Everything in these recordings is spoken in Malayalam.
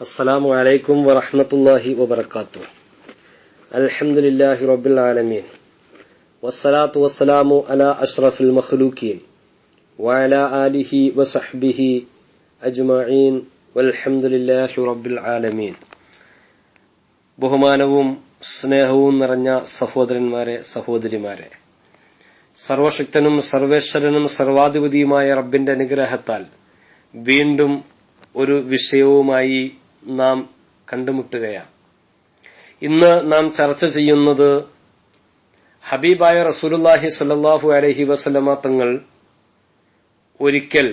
السلام عليكم ورحمة الله وبركاته الحمد لله رب العالمين والصلاة والسلام على أشرف المخلوقين وعلى آله وصحبه أجمعين والحمد لله رب العالمين ബഹുമാനവും സ്നേഹവും നിറഞ്ഞ സഹോദരന്മാരെ സഹോദരിമാരെ സർവശക്തനും സർവേശ്വരനും സർവാധിപതിയുമായ റബ്ബിന്റെ അനുഗ്രഹത്താൽ വീണ്ടും ഒരു വിഷയവുമായി നാം കണ്ടുമുട്ടുകയാണ്. ഇന്ന് നാം ചർച്ച ചെയ്യുന്നത് ഹബീബായ റസൂലുല്ലാഹി സല്ലാഹു അലഹി വസല്ലമ തങ്ങൾ ഒരിക്കൽ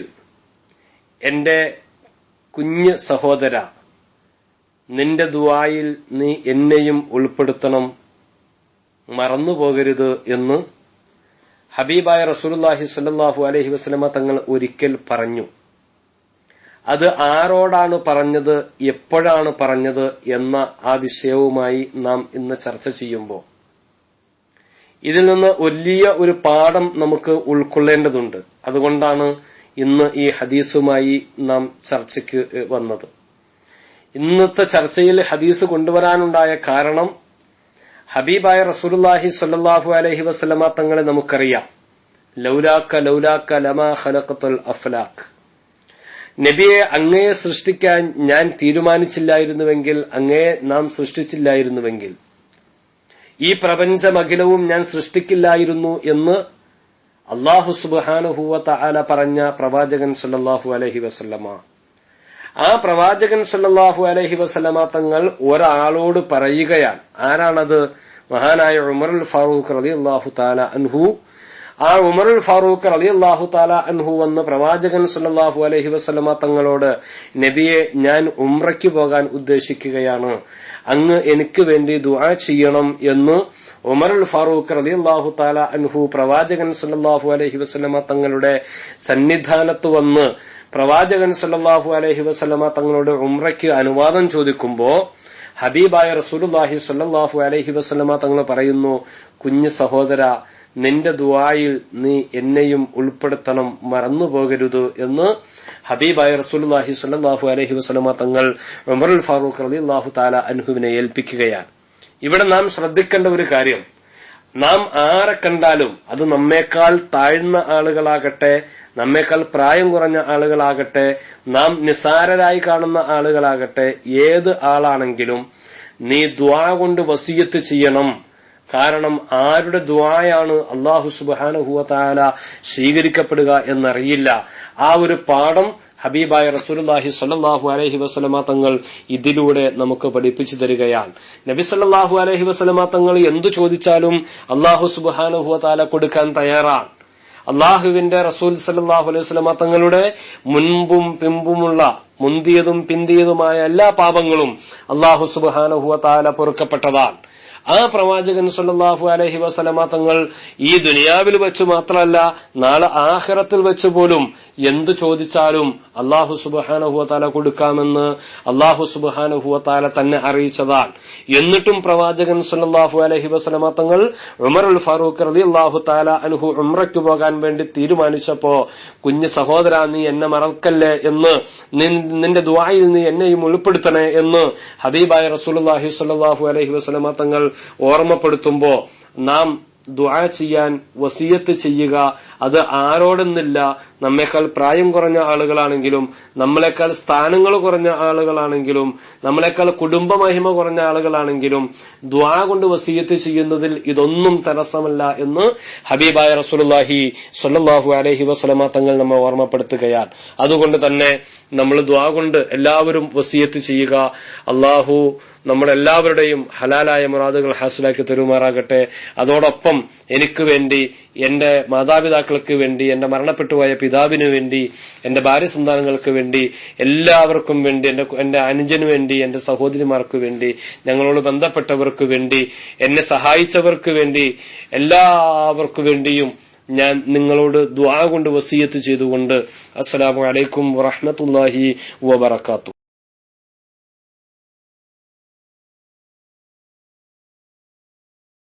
എന്റെ കുഞ്ഞ് സഹോദര നിന്റെ ദുവായിൽ നീ എന്നെയും ഉൾപ്പെടുത്തണം മറന്നുപോകരുത് എന്ന് ഹബീബായ റസൂലുല്ലാഹി സല്ലാഹു അലഹി വസ്ലമ തങ്ങൾ ഒരിക്കൽ പറഞ്ഞു. അത് ആരോടാണ് പറഞ്ഞത് എപ്പോഴാണ് പറഞ്ഞത് എന്ന ആ വിഷയവുമായി നാം ഇന്ന് ചർച്ച ചെയ്യുമ്പോൾ. ഇതിൽ നിന്ന് വലിയ ഒരു പാഠം നമുക്ക് ഉൾക്കൊള്ളേണ്ടതുണ്ട്. അതുകൊണ്ടാണ് ഇന്ന് ഈ ഹദീസുമായി നാം ചർച്ചയ്ക്ക് വന്നത്. ഇന്നത്തെ ചർച്ചയിൽ ഹദീസ് കൊണ്ടുവരാനുണ്ടായ കാരണം ഹബീബായ റസൂലുല്ലാഹി സല്ലാഹു അലഹി വസ്ലമ തങ്ങളെ നമുക്കറിയാം. ലൗലാക്ക ലൗലാക്ക ലമാ ഖലഖത്തുൽ അഫ്ലാഖ്. നബിയെ അങ്ങയെ സൃഷ്ടിക്കാൻ ഞാൻ തീരുമാനിച്ചില്ലായിരുന്നുവെങ്കിൽ അങ്ങയെ നാം സൃഷ്ടിച്ചില്ലായിരുന്നുവെങ്കിൽ. ഈ പ്രപഞ്ചമഖിലവും ഞാൻ സൃഷ്ടിക്കില്ലായിരുന്നു എന്ന് അള്ളാഹു സുബാനുഹൂവ തആല പറഞ്ഞ പ്രവാചകൻ സല്ലാഹു അലഹി വസല്ലമ. ആ പ്രവാചകൻ സല്ലാഹു അലഹി വസല്ലമ തങ്ങൾ ഒരാളോട് പറയുകയാണ്. ആരാണത്? മഹാനായ ഉമർ ഫാറൂഖ് റലി അള്ളാഹു താല അൻഹു ആ ഉമറുൽ ഫാറൂഖ് അലി അള്ളാഹു താല അൻഹു വന്ന് പ്രവാചകൻ സല്ലാഹു അലഹി വസ്ലമ തങ്ങളോട് നബിയെ ഞാൻ ഉംറയ്ക്ക് പോകാൻ ഉദ്ദേശിക്കുകയാണ്. അങ്ങ് എനിക്ക് വേണ്ടി ദുആ ചെയ്യണം എന്ന് ഉമറുൽ ഫാറൂഖ് അലി അള്ളാഹു താല അൻഹു പ്രവാചകൻ സല്ലാഹു അലഹി വസ്ലമ തങ്ങളുടെ സന്നിധാനത്ത് വന്ന് പ്രവാചകൻ സല്ലാഹു അലഹി വസ്ലമ തങ്ങളോട് ഉംറയ്ക്ക് അനുവാദം ചോദിക്കുമ്പോ ഹബീബായ റസൂലുല്ലാഹി സല്ലാഹു അലഹി വസ്ലമ തങ്ങൾ പറയുന്നു കുഞ്ഞു സഹോദര നിന്റെ ദുവായിൽ നീ എന്നെയും ഉൾപ്പെടുത്തണം മറന്നുപോകരുത് എന്ന് ഹബീബായ റസൂലുല്ലാഹി സല്ലാഹു അലഹി വസ്ലമ തങ്ങൾ ഉമറുൽ ഫാറൂഖ് അലി അള്ളാഹു താല അനുഹുവിനെ ഏൽപ്പിക്കുകയാണ്. ഇവിടെ നാം ശ്രദ്ധിക്കേണ്ട ഒരു കാര്യം. നാം ആരെ കണ്ടാലും അത് നമ്മേക്കാൾ താഴ്ന്ന ആളുകളാകട്ടെ നമ്മേക്കാൾ പ്രായം കുറഞ്ഞ ആളുകളാകട്ടെ നാം നിസാരരായി കാണുന്ന ആളുകളാകട്ടെ ഏത് ആളാണെങ്കിലും നീ ദ്വാ കൊണ്ട് വസീയത്ത് ചെയ്യണം. കാരണം ആരുടെ ദ്വായാണ് അള്ളാഹു സുബാനുഹുവല സ്വീകരിക്കപ്പെടുക എന്നറിയില്ല. ആ ഒരു പാഠം ഹബീബായ റസൂലുല്ലാഹി സല്ലാഹു അലഹി വസ്ലമ തങ്ങൾ ഇതിലൂടെ നമുക്ക് പഠിപ്പിച്ചു തരികയാണ്. നബി സല്ലാഹു അലഹി വസ്ലമ തങ്ങൾ എന്തു ചോദിച്ചാലും അള്ളാഹു സുബാനുഹുവല കൊടുക്കാൻ തയ്യാറാണ്. അള്ളാഹുവിന്റെ റസൂൽ സല്ലാഹു അലൈഹി വസ്ലമ തങ്ങളുടെ മുൻപും പിമ്പുമുള്ള മുന്തിയതും പിന്തിയതുമായ എല്ലാ പാപങ്ങളും അള്ളാഹു സുബാനുഹുവ താല പൊറുക്കപ്പെട്ടതാണ്. ആ പ്രവാചകൻ സല്ലാഹു അലഹി വസലമ തങ്ങൾ ഈ ദുനിയാവിൽ വെച്ച് മാത്രമല്ല നാളെ ആഹ്റത്തിൽ വെച്ച് പോലും എന്തു ചോദിച്ചാലും അള്ളാഹു സുബാനഹുവത്താല കൊടുക്കാമെന്ന് അള്ളാഹു സുബാനഹുവത്താല തന്നെ അറിയിച്ചതാണ് എന്നിട്ടും പ്രവാചകൻ സല്ലാഹു അലഹി വസലമ തങ്ങൾ ഉമറുൽ ഫാറൂഖ് അലി അള്ളാഹു താല അനുഹു ഉമ്രയ്ക്ക് പോകാൻ വേണ്ടി തീരുമാനിച്ചപ്പോ കുഞ്ഞ് സഹോദര നീ എന്നെ മറക്കല്ലേ എന്ന് നിന്റെ ദുവായിൽ നീ എന്നെയും ഉൾപ്പെടുത്തണേ എന്ന് ഹബീബായ റസൂലുല്ലാഹി സ്വല്ലല്ലാഹു അലൈഹി വസല്ലമ തങ്ങൾ ഓർമ്മപ്പെടുത്തുമ്പോ നാം ദുആ ചെയ്യാൻ വസീയത്ത് ചെയ്യുക അത് ആരോടെന്നില്ല. നമ്മേക്കാൾ പ്രായം കുറഞ്ഞ ആളുകളാണെങ്കിലും നമ്മളെക്കാൾ സ്ഥാനങ്ങൾ കുറഞ്ഞ ആളുകളാണെങ്കിലും നമ്മളെക്കാൾ കുടുംബമഹിമ കുറഞ്ഞ ആളുകളാണെങ്കിലും ദ്വാ കൊണ്ട് വസീയത്ത് ചെയ്യുന്നതിൽ ഇതൊന്നും തടസ്സമല്ല എന്ന് ഹബീബായ റസൂലുല്ലാഹി സല്ലാഹു അലഹി വസ്ലമ തങ്ങൾ നമ്മെ ഓർമ്മപ്പെടുത്തുകയാണ്. അതുകൊണ്ട് തന്നെ നമ്മൾ ദ്വാ കൊണ്ട് എല്ലാവരും വസീയത്ത് ചെയ്യുക. അള്ളാഹു നമ്മളെല്ലാവരുടെയും ഹലാലായ മുറാദുകൾ ഹാസിലാക്കി തരുമാറാകട്ടെ. അതോടൊപ്പം എനിക്ക് വേണ്ടി എന്റെ മാതാപിതാക്കൾക്ക് വേണ്ടി എന്റെ മരണപ്പെട്ടുപോയ പിതാവിന് വേണ്ടി എന്റെ ഭാര്യ സന്താനങ്ങൾക്ക് വേണ്ടി എല്ലാവർക്കും വേണ്ടി എന്റെ എന്റെ അനുജന് വേണ്ടി എന്റെ സഹോദരിമാർക്ക് വേണ്ടി ഞങ്ങളോട് ബന്ധപ്പെട്ടവർക്ക് വേണ്ടി എന്നെ സഹായിച്ചവർക്ക് വേണ്ടി എല്ലാവർക്കു വേണ്ടിയും ഞാൻ നിങ്ങളോട് ദ്വാ കൊണ്ട് വസീയത്ത് ചെയ്തുകൊണ്ട് അസ്സലാമു അലൈക്കും വറഹമത്തല്ലാഹി വബർക്കാത്തു